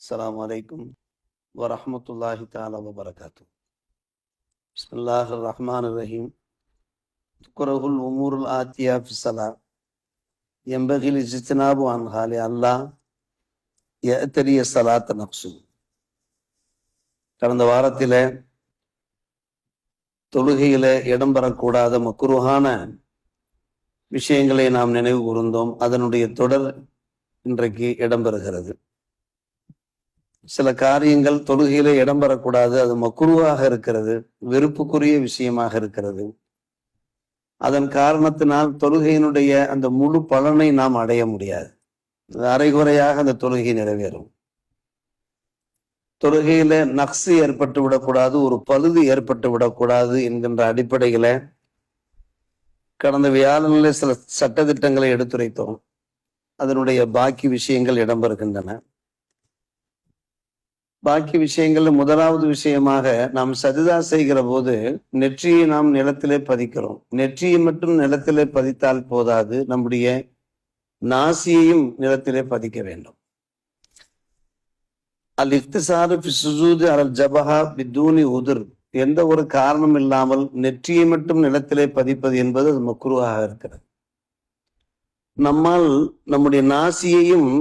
السلام عليكم ورحمة الله تعالى وبركاته بسم الله الرحمن الرحيم تكره الأمور الآتية في الصلاة ينبغي الاجتناب عنها لألا يأتري الصلاة نقصه கடந்த வாரத்தில தொழுகையில இடம்பெறக்கூடாத மக்குருவான விஷயங்களை நாம் நினைவு கூர்ந்தோம் அதனுடைய தொடர் இன்றைக்கு இடம்பெறுகிறது சில காரியங்கள் தொழுகையில இடம்பெறக்கூடாது. அது மக்குருவாக இருக்கிறது. வெறுப்புக்குரிய விஷயமாக இருக்கிறது. அதன் காரணத்தினால் தொழுகையினுடைய அந்த முழு பலனை நாம் அடைய முடியாது. அரைகுறையாக அந்த தொழுகை நிறைவேறும். தொழுகையில நக்சு ஏற்பட்டு விடக்கூடாது. ஒரு பழுது ஏற்பட்டு விடக்கூடாது என்கின்ற அடிப்படையில கடந்த வியாழனில் சில சட்டத்திட்டங்களை எடுத்துரைத்தோம். அதனுடைய பாக்கி விஷயங்கள் இடம்பெறுகின்றன. பாக்கி விஷயங்கள்ல முதலாவது விஷயமாக நாம் சஜிதா செய்கிற போது நெற்றியை நாம் நிலத்திலே பதிக்கிறோம். நெற்றியை மட்டும் நிலத்திலே பதித்தால் போதாது. நம்முடைய நாசியையும் நிலத்திலே பதிக்க வேண்டும். அல் இஃப்திசாரு சுஜூது அல் ஜபஹா பித்தூனி உதிர். எந்த ஒரு காரணம் இல்லாமல் நெற்றியை மட்டும் நிலத்திலே பதிப்பது என்பது அது மக்குருவாக இருக்கிறது. நம்மால் நம்முடைய நாசியையும்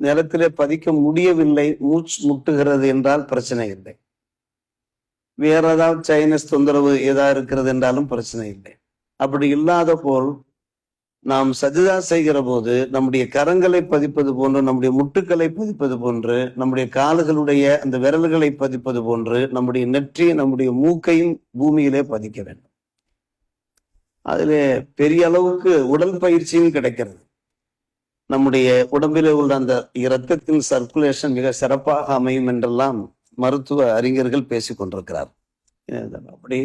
நிலத்திலே பதிக்க முடியவில்லை மூச்சு முட்டுகிறது என்றால் பிரச்சனை இல்லை. வேற ஏதாவது சைனஸ் தொந்தரவு ஏதா இருக்கிறது என்றாலும் பிரச்சனை இல்லை. அப்படி இல்லாத போல் நாம் சஜிதா செய்கிற போது நம்முடைய கரங்களை பதிப்பது போன்று நம்முடைய முட்டுக்களை பதிப்பது போன்று நம்முடைய கால்களுடைய அந்த விரல்களை பதிப்பது போன்று நம்முடைய நெற்றி நம்முடைய மூக்கையும் பூமியிலே பதிக்க வேண்டும். அதிலே பெரிய அளவுக்கு உடல் பயிற்சியும் கிடைக்கிறது. நம்முடைய உடம்பில் உள்ள அந்த இரத்தத்தின் சர்க்குலேஷன் மிக சிறப்பாக அமையும் என்றெல்லாம் மருத்துவ அறிஞர்கள் பேசிக் கொண்டிருக்கிறார். அப்படி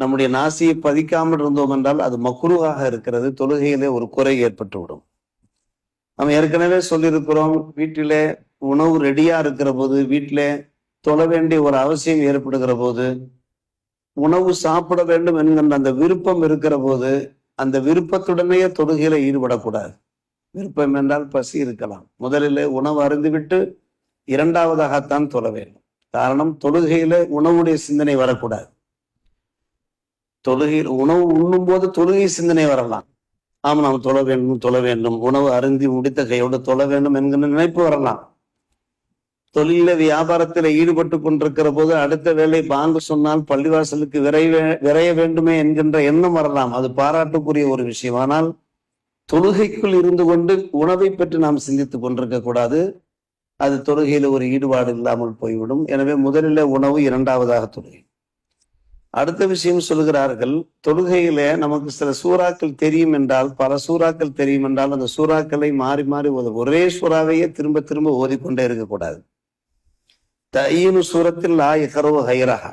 நம்முடைய நாசியை பதிக்காமல் இருந்தோம் என்றால் அது மக்குருவாக இருக்கிறது தொழுகையிலே ஒரு குறை ஏற்பட்டுவிடும். நம்ம ஏற்கனவே சொல்லியிருக்கிறோம் வீட்டிலே உணவு ரெடியா இருக்கிற போது வீட்டிலே தொழ வேண்டிய ஒரு அவசியம் ஏற்படுகிற போது உணவு சாப்பிட வேண்டும் என்கின்ற அந்த விருப்பம் இருக்கிற போது அந்த விருப்பத்துடனேயே தொழுகையில ஈடுபடக்கூடாது. விருப்பம் என்றால் பசி இருக்கலாம். முதலில் உணவு அருந்துவிட்டு இரண்டாவதாகத்தான் தொழ வேண்டும். காரணம் தொழுகையில உணவுடைய சிந்தனை வரக்கூடாது. தொழுகையில் உணவு உண்ணும் போது தொழுகை சிந்தனை வரலாம். ஆமா நாம் தொழ வேண்டும் தொழ வேண்டும். உணவு அருந்தி முடித்த கையோடு தொழ வேண்டும் என்கிற நினைப்பு வரலாம். தொழில வியாபாரத்தில் ஈடுபட்டு கொண்டிருக்கிற போது அடுத்த வேலை பாங்கு சொன்னால் பள்ளிவாசலுக்கு விரைவே விரைய வேண்டுமே என்கின்ற எண்ணம் வரலாம். அது பாராட்டுக்குரிய ஒரு விஷயம். ஆனால் தொழுகைக்குள் இருந்து கொண்டு உணவை பற்றி நாம் சிந்தித்துக் கொண்டிருக்க கூடாது. அது தொழுகையில ஒரு ஈடுபாடு இல்லாமல் போய்விடும். எனவே முதலில் உணவு இரண்டாவதாக தொழுகை. அடுத்த விஷயம் சொல்கிறார்கள் தொழுகையில நமக்கு சில சூறாக்கள் தெரியும் என்றால் பல சூறாக்கள் தெரியும் என்றால் அந்த சூறாக்களை மாறி மாறி ஓது ஒரே சூறாவையே திரும்ப திரும்ப ஓதிக்கொண்டே இருக்கக்கூடாது தையனு சூரத்தில் லா இகரவு ஹைரஹா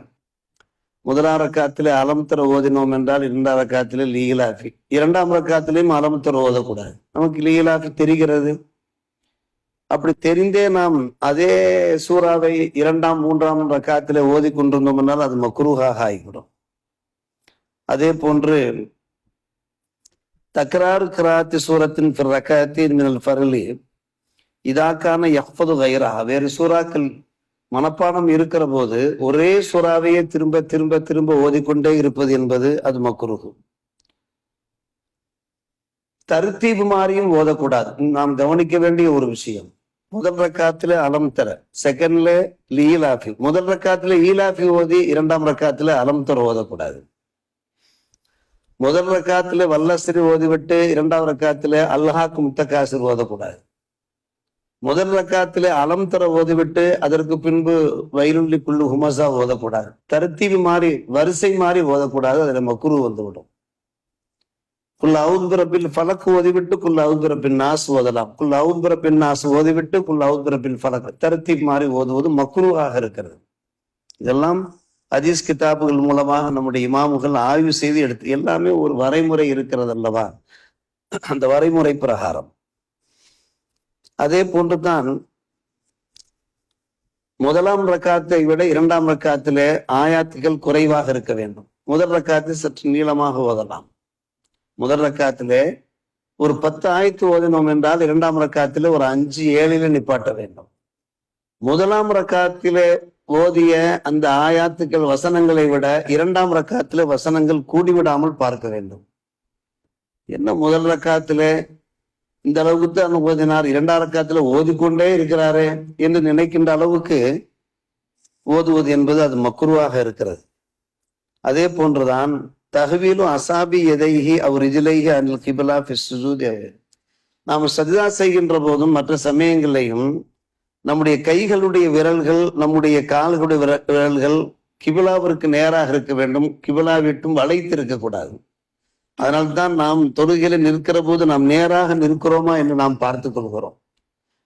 முதலாம் ரக்காத்திலே அலம்தர ஓதினோம் என்றால் இரண்டாம் ரக்காத்திலே லீகலாஃபி. இரண்டாம் ரக்காத்திலையும் அலம்தர ஓதக்கூடாது. நமக்கு லீகலாஃபி தெரிகிறது. அப்படி தெரிந்தே நாம் அதே சூறாவை இரண்டாம் மூன்றாம் ரக்காத்திலே ஓதி கொண்டிருந்தோம் என்றால் அது மக்ரூஹாக ஆகிவிடும். அதே போன்று தக்ராறு கிராத்தி சூரத்தின் ரக்காத்தி மினல் ஃபரலி இதாக்கான எஃபது கைரா வேறு சூறாக்கள் மனப்பாடம் இருக்கிற போது ஒரே சுறாவையே திரும்ப திரும்ப திரும்ப ஓதிக்கொண்டே இருப்பது என்பது அது மக்குருகு. தருத்தீபு மாறியும் ஓதக்கூடாது. நாம் கவனிக்க வேண்டிய ஒரு விஷயம். முதல் ரக்காத்துல அலம் தர. செகண்ட்ல லீலாஃபி. முதல் ரக்காத்துல ஈலாஃபி ஓதி இரண்டாம் ரக்காத்துல அலம் தர ஓதக்கூடாது. முதல் ரக்காத்துல வல்லசிரி ஓதிவிட்டு இரண்டாம் ரக்காத்துல அல்ஹாக்கு முத்தகாசிர் ஓதக்கூடாது. முதல் ரக்காத்திலே அலம் தர ஓதிவிட்டு அதற்கு பின்பு வயலுள்ளி குள்ளு ஹுமசா ஓதக்கூடாது. தருத்தீவி மாறி வரிசை மாறி ஓதக்கூடாது அதுல மக்குரு வந்துவிடும். குல் அவுத்பிரப்பில் ஃபலக்கு ஓதிவிட்டு குல் அவுத்பிரப்பின் நாசு ஓதலாம். குல் அவுத்பிரப்பின் நாசு ஓதிவிட்டு குல் அவுத்பிரப்பின் ஃபலக். தருத்தி மாறி ஓதுவது மக்குருவாக இருக்கிறது. இதெல்லாம் ஹதீஸ் கிதாபுகள் மூலமாக நம்முடைய இமாமுகள் ஆய்வு செய்து எடுத்து எல்லாமே ஒரு வரைமுறை இருக்கிறது அல்லவா? அந்த வரைமுறை பிரகாரம். அதே போன்றுதான் முதலாம் ரக்காத்தை விட இரண்டாம் ரக்காத்திலே ஆயாத்துகள் குறைவாக இருக்க வேண்டும். முதல் ரக்காத்து சற்று நீளமாக ஓதலாம். முதல் ரக்காத்திலே ஒரு பத்து ஆயத்து ஓதினோம் என்றால் இரண்டாம் ரக்காத்திலே ஒரு அஞ்சு ஏழில நிப்பாட்ட வேண்டும். முதலாம் ரக்காத்திலே ஓதிய அந்த ஆயாத்துக்கள் வசனங்களை விட இரண்டாம் ரக்காத்திலே வசனங்கள் கூடிவிடாமல் பார்க்க வேண்டும். என்ன முதல் ரக்காத்திலே இந்த அளவுக்கு தான் ஓதினார். இரண்டாம் ரக்காத்துல ஓதிக்கொண்டே இருக்கிறாரே என்று நினைக்கின்ற அளவுக்கு ஓதுவது என்பது அது மக்குருவாக இருக்கிறது. அதே போன்றுதான் தகவீலும் அசாபி எதைகி அவர் இஜிலைகி அனில் கிபிலா சுஜூதி. நாம் சஜிதா செய்கின்ற போதும் மற்ற சமயங்களையும் நம்முடைய கைகளுடைய விரல்கள் நம்முடைய கால்களுடைய விரல்கள் கிபிலாவிற்கு நேராக இருக்க வேண்டும். கிபிலா விட்டும் வளைத்து இருக்கக்கூடாது. அதனால்தான் நாம் தொழுகையில நிற்கிற போது நாம் நேராக நிற்கிறோமா என்று நாம் பார்த்துக் கொள்கிறோம்.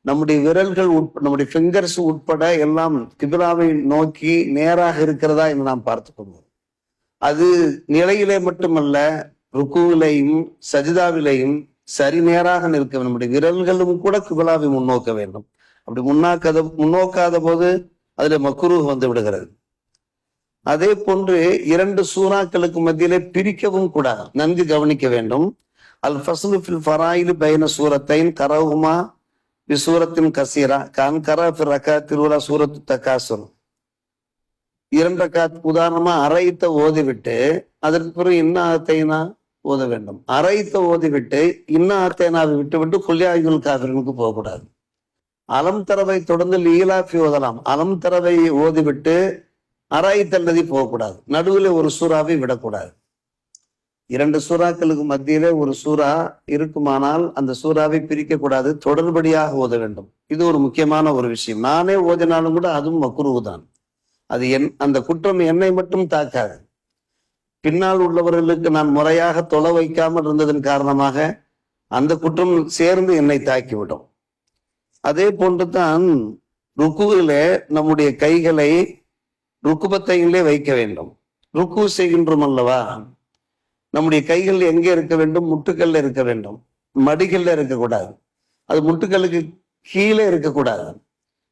நம்முடைய விரல்கள் உட்பட நம்முடைய ஃபிங்கர்ஸ் உட்பட எல்லாம் கிபிலாவை நோக்கி நேராக இருக்கிறதா என்று நாம் பார்த்துக் கொள்கிறோம். அது நிலையிலே மட்டுமல்ல ருக்குவிலையும் சஜிதாவிலையும் சரி நேராக நிற்க வேண்டும். நம்முடைய விரல்களும் கூட கிபிலாவை முன்னோக்க வேண்டும். அப்படி முன்னாக்காத முன்னோக்காத போது அதுல மக்குரு வந்து விடுகிறது. அதே போன்று இரண்டு சூறாக்களுக்கு மத்தியிலே பிரிக்கவும் கூடாது. நன்கு கவனிக்க வேண்டும். அல் ஃபஸ்லு ஃபில் ஃபராயிலு பைன சூரத்தைன் கரவுமா விசூரத்தின் கசீரா. கான் கரா ஃபிர் ரக்காத்தில் உலா சூரத்து தக்காசுர் இரண்டு ரக்காத் உதாரணமா அரைத்த ஓதிவிட்டு அதற்கு பிறகு இன்ன அத்தைனா ஓத வேண்டும். அரைத்த ஓதிவிட்டு இன்ன அத்தைனாவை விட்டு விட்டு குல்யாயுல் போகக்கூடாது. அலம் தரவை தொடர்ந்து லீலாஃபி ஓதலாம். அலம் தரவை ஓதிவிட்டு அராய்த்தல்லதி போகக்கூடாது. நடுவில் ஒரு சூறாவை விடக்கூடாது. இரண்டு சூறாக்களுக்கு மத்தியிலே ஒரு சூறா இருக்குமானால் அந்த சூறாவை பிரிக்கக்கூடாது. தொடர்படியாக ஓத வேண்டும். இது ஒரு முக்கியமான ஒரு விஷயம். நானே ஓதினாலும் கூட அதுவும் மக்குருவு தான் அது என் அந்த குற்றம் என்னை மட்டும் தாக்காது. பின்னால் உள்ளவர்களுக்கு நான் முறையாக தொலை வைக்காமல் இருந்ததன் காரணமாக அந்த குற்றம் சேர்ந்து என்னை தாக்கிவிடும். அதே போன்று தான் ருக்குவில நம்முடைய கைகளை ருக்குபத்தையிலே வைக்க வேண்டும். ருக்கு செய்கின்றோம் அல்லவா? நம்முடைய கைகள் எங்கே இருக்க வேண்டும்? முட்டுக்கல்ல இருக்க வேண்டும். மடிகள்ல இருக்கக்கூடாது. அது முட்டுக்களுக்கு கீழே இருக்கக்கூடாது.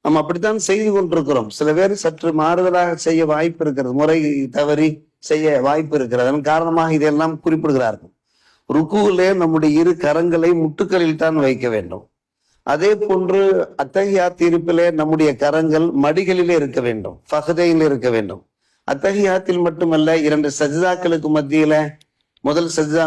நம்ம அப்படித்தான் செய்து கொண்டிருக்கிறோம். சில பேர் சற்று மாறுதலாக செய்ய வாய்ப்பு இருக்கிறது. முறை தவறி செய்ய வாய்ப்பு இருக்கிறது. அதன் காரணமாக இதெல்லாம் குறிப்பிடுகிறார்கள். ருக்குவிலே நம்முடைய இரு கரங்களை முட்டுக்களில் தான் வைக்க வேண்டும். அதே போன்று அத்தகையா தீர்ப்பிலே நம்முடைய கரங்கள் மடிகளிலே இருக்க வேண்டும் ஃபகதையில் இருக்க வேண்டும். அத்தகையாத்தில் மட்டுமல்ல இரண்டு சஜிதாக்களுக்கு மத்தியில முதல் சஜிதா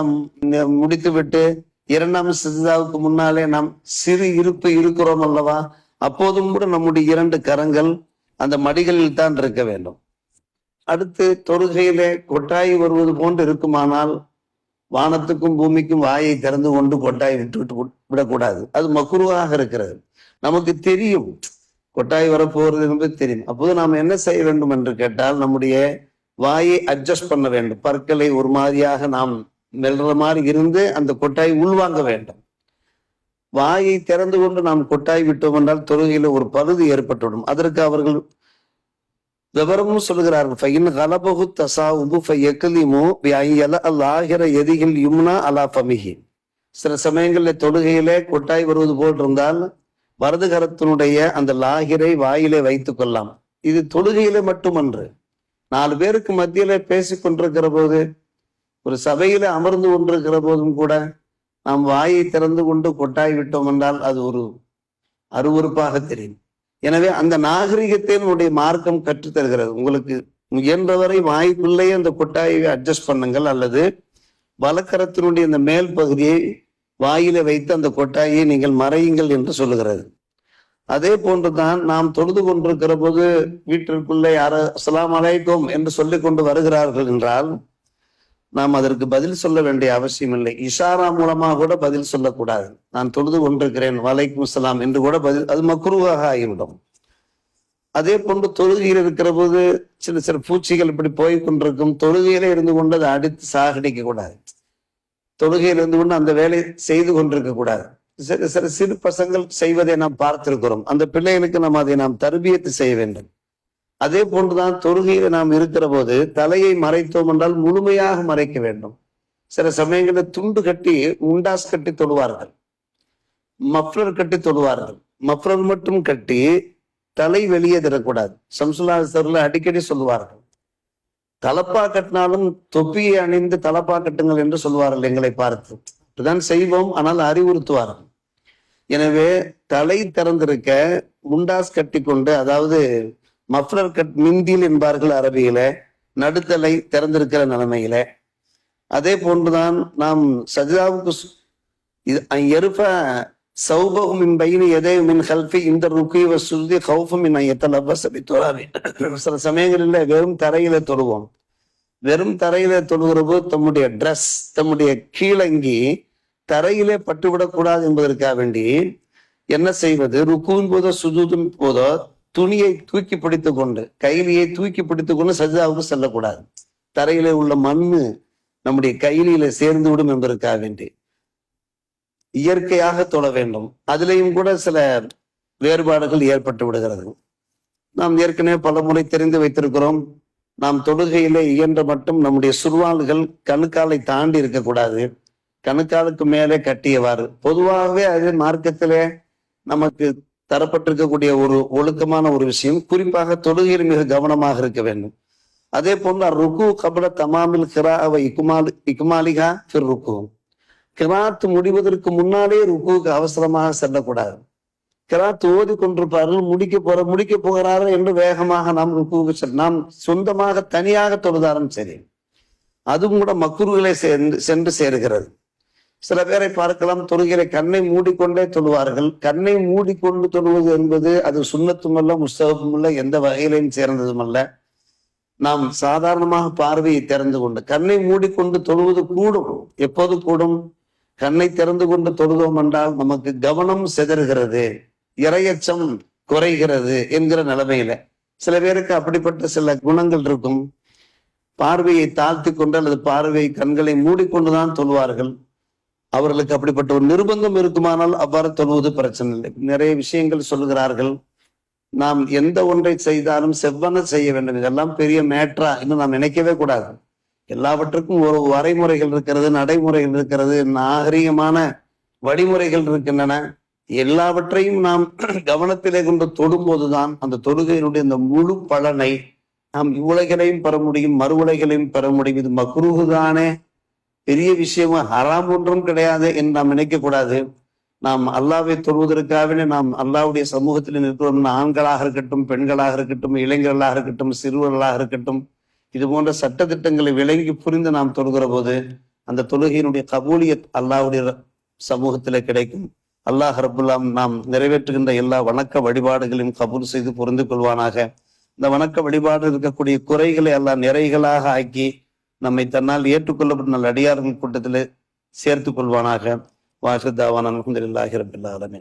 முடித்துவிட்டு இரண்டாம் சஜிதாவுக்கு முன்னாலே நாம் சிறு இருப்பு இருக்கிறோம் அல்லவா? அப்போதும் கூட நம்முடைய இரண்டு கரங்கள் அந்த மடிகளில் தான் இருக்க வேண்டும். அடுத்து தொழுகையிலே கொட்டாய் வருவது போன்று இருக்குமானால் வானத்துக்கும் பூமிக்கும் வாயை திறந்து கொண்டு கொட்டாய் விட்டு விட்டு விடக்கூடாது. அது மக்குருவாக இருக்கிறது. நமக்கு தெரியும். கொட்டாய் வரப்போகிறது என்பது தெரியும். அப்போது நாம் என்ன செய்ய வேண்டும் என்று கேட்டால் நம்முடைய வாயை அட்ஜஸ்ட் பண்ண வேண்டும். பற்களை ஒரு மாதிரியாக நாம் மெல்ற மாதிரி இருந்து அந்த கொட்டாய் உள்வாங்க வேண்டும். வாயை திறந்து கொண்டு நாம் கொட்டாய் விட்டோம் என்றால் தொழுகையில ஒரு பழுது ஏற்பட்டுவிடும். அதற்கு அவர்கள் விவரமும் சொல்லுகிறார்கள். ஃபைன் கலபகு தசாவுபு ஃபையக்கலிமு பிஐயல அல்லாஹிர எதிகில் யும்னா அலா ஃபமிஹி. சில சமயங்களில் தொழுகையிலே கொட்டாய் வருவது போல் இருந்தால் வரதுகரத்தினுடைய அந்த லாகிரை வாயிலே வைத்துக் கொள்ளலாம். இது தொழுகையிலே மட்டுமன்று. நாலு பேருக்கு மத்தியில பேசிக் கொண்டிருக்கிற போது ஒரு சபையில அமர்ந்து கொண்டிருக்கிற போதும் கூட நாம் வாயை திறந்து கொண்டு கொட்டாய் விட்டோம் என்றால் அது ஒரு அருவருப்பாக தெரியும். எனவே அந்த நாகரிகத்தை நம்முடைய மார்க்கம் கற்றுத் தருகிறது உங்களுக்கு முயன்றவரை வாய்க்குள்ளேயே அந்த கொட்டாயை அட்ஜஸ்ட் பண்ணுங்கள். அல்லது வலக்கரத்தினுடைய இந்த மேல் பகுதியை வாயில வைத்து அந்த கொட்டாயை நீங்கள் மறையுங்கள் என்று சொல்லுகிறது. அதே போன்றுதான் நாம் தொழுது கொண்டிருக்கிற போது வீட்டிற்குள்ளே யார அஸ்ஸலாமு அலைக்கும் என்று சொல்லிக் கொண்டு வருகிறார்கள் என்றால் நாம் அதற்கு பதில் சொல்ல வேண்டிய அவசியம் இல்லை. இஷாரா மூலமா கூட பதில் சொல்லக்கூடாது. நான் தொழுது கொண்டிருக்கிறேன். வலைக்கும் அஸ்ஸலாம் என்று கூட பதில் அது மக்குருவாக ஆகிவிடும். அதே போன்று தொழுகையில் இருக்கிற போது சில சில பூச்சிகள் இப்படி போய் கொண்டிருக்கும். தொழுகையில இருந்து கொண்டு அதை அடித்து சாகடிக்க கூடாது. தொழுகையில் இருந்து கொண்டு அந்த வேலையை செய்து கொண்டிருக்க கூடாது. சில சில சிறு பசங்கள் செய்வதை நாம் பார்த்திருக்கிறோம். அந்த பிள்ளைகளுக்கு நாம் அதை நாம் தருபியத்து செய்ய வேண்டும். அதே போன்றுதான் தொழுகையில நாம் இருக்கிற போது தலையை மறைத்தோம் என்றால் முழுமையாக மறைக்க வேண்டும். சில சமயங்களில் துண்டு கட்டி முண்டாஸ் கட்டி தொழுவார்கள். மஃப்ளர் கட்டி தொழுவார்கள். மஃப்ளர் மட்டும் கட்டி தலை வெளியே தரக்கூடாது சம்சுல்லாசர்ல அடிக்கடி சொல்லுவார்கள். தலப்பா கட்டினாலும் தொப்பியை அணிந்து தலப்பா கட்டுங்கள் என்று சொல்வார்கள் எங்களை பார்த்து. இதுதான் செய்வோம் ஆனால் அறிவுறுத்துவார்கள். எனவே தலை திறந்திருக்க முண்டாஸ் கட்டி கொண்டு அதாவது மஃப்ளர் கட் மிந்தில் என்பார்கள் அரபியில நடுத்தலை திறந்திருக்கிற நிலைமையில. அதே போன்றுதான் நாம் சஜிதாவுக்கு இது எருப்ப சௌபகும் மின் பைனி எதே மின் ஹல்ஃபி இந்த ருக்கி வசுதி ஹவுஃபும் மின் எத்தலப்ப தொழாவி சில சமயங்களில் வெறும் தரையில தொழுவோம். வெறும் தரையில தொழுகிற போது தம்முடைய ட்ரெஸ் தம்முடைய கீழங்கி தரையிலே பட்டுவிடக்கூடாது என்பதற்காக வேண்டி என்ன செய்வது? ருக்குவின் போதோ சுஜூதின் போதோ துணியை தூக்கி பிடித்து கொண்டு கைலியை தூக்கி பிடித்து கொண்டு சஜிதாவுக்கு செல்லக்கூடாது. தரையிலே உள்ள மண்ணு நம்முடைய கைலியில சேர்ந்து விடும் என்பதற்காக வேண்டி. இயற்கையாக தொழ வேண்டும். அதுலேயும் கூட சில வேறுபாடுகள் ஏற்பட்டு விடுகிறது. நாம் ஏற்கனவே பல முறை தெரிந்து வைத்திருக்கிறோம். நாம் தொழுகையிலே இயன்ற மட்டும் நம்முடைய சுருவாள்கள் கணுக்காலை தாண்டி இருக்கக்கூடாது. கணுக்காலுக்கு மேலே கட்டியவாறு. பொதுவாகவே அது மார்க்கத்திலே நமக்கு தரப்பட்டிருக்கக்கூடிய ஒரு ஒழுக்கமான ஒரு விஷயம். குறிப்பாக தொழுகையில் மிக கவனமாக இருக்க வேண்டும். அதே போன்று ருக்கு கபல தமாமில் கிராவை இக்குமாலி இக்குமாலிகா ஃபிர் ருக்கு. கிராத் முடிவதற்கு முன்னாலே ருக்குவுக்கு அவசரமாக செல்லக்கூடாது. கிராத் ஓதி கொண்டிருப்பார்கள் முடிக்க போற முடிக்க போகிறாரு என்று வேகமாக நாம் ருக்குவுக்கு நாம் சொந்தமாக தனியாக தொழுதாலும் சரி. அதுவும் கூட மக்குருகளை சென்று சென்று சேருகிறது. சில பேரை பார்க்கலாம் தொழுகிற கண்ணை மூடிக்கொண்டே தொழுவார்கள். கண்ணை மூடிக்கொண்டு தொழுவது என்பது அது சுண்ணத்துமல்ல முஸ்தகமும் எந்த வகையிலையும் சேர்ந்ததும் அல்ல நாம் சாதாரணமாக பார்வையை திறந்து கொண்டு கண்ணை மூடிக்கொண்டு தொழுவது கூடும். எப்போது கூடும்? கண்ணை திறந்து கொண்டு தொழுதோம் என்றால் நமக்கு கவனம் சிதறுகிறது இரையச்சம் குறைகிறது என்கிற நிலைமையில. சில பேருக்கு அப்படிப்பட்ட சில குணங்கள் இருக்கும். பார்வையை தாழ்த்தி கொண்டு அல்லது பார்வை கண்களை மூடிக்கொண்டுதான் தொழுவார்கள். அவர்களுக்கு அப்படிப்பட்ட ஒரு நிர்பந்தம் இருக்குமானால் அவ்வாறு தொழுவது பிரச்சனை இல்லை. நிறைய விஷயங்கள் சொல்லுகிறார்கள். நாம் எந்த ஒன்றை செய்தாலும் செவ்வன செய்ய வேண்டும். இதெல்லாம் பெரிய மேட்ரா இன்னும் நாம் நினைக்கவே கூடாது. எல்லாவற்றுக்கும் ஒரு வரைமுறைகள் இருக்கிறது நடைமுறைகள் இருக்கிறது நாகரிகமான வழிமுறைகள் இருக்கின்றன. எல்லாவற்றையும் நாம் கவனத்திலே கொண்டு தொடும்போதுதான் அந்த தொழுகையினுடைய இந்த முழு பலனை நாம் இவ்வுலகிலையும் பெற முடியும் மறு உலகிலையும் பெற முடியும். இது மக்ரூஹு தானே பெரிய விஷயமா ஹராம் ஒன்றும் கிடையாது என்று நாம் நினைக்கக்கூடாது நாம் அல்லாவை தொழுவதற்காகவே நாம் அல்லாவுடைய சமூகத்தில் நிற்கிறோம். ஆண்களாக இருக்கட்டும் பெண்களாக இருக்கட்டும் இளைஞர்களாக இருக்கட்டும் சிறுவர்களாக இருக்கட்டும் இது போன்ற சட்ட திட்டங்களை விளங்கி புரிந்து நாம் தொழுகிற போது அந்த தொழுகையினுடைய கபூலியத் அல்லாவுடைய சமூகத்தில் கிடைக்கும். அல்லாஹ் ரபுல்லாம் நாம் நிறைவேற்றுகின்ற எல்லா வணக்க வழிபாடுகளையும் கபூல் செய்து புரிந்து கொள்வானாக. இந்த வணக்க வழிபாடு இருக்கக்கூடிய குறைகளை எல்லாம் நிறைகளாக ஆக்கி நம்மை தன்னால் ஏற்றுக்கொள்ளப்படும் நல்ல அடியார்கள் கூட்டத்தில் சேர்த்துக் கொள்வானாக. வாசுதாவான அலமதுல்லாஹி ரபில்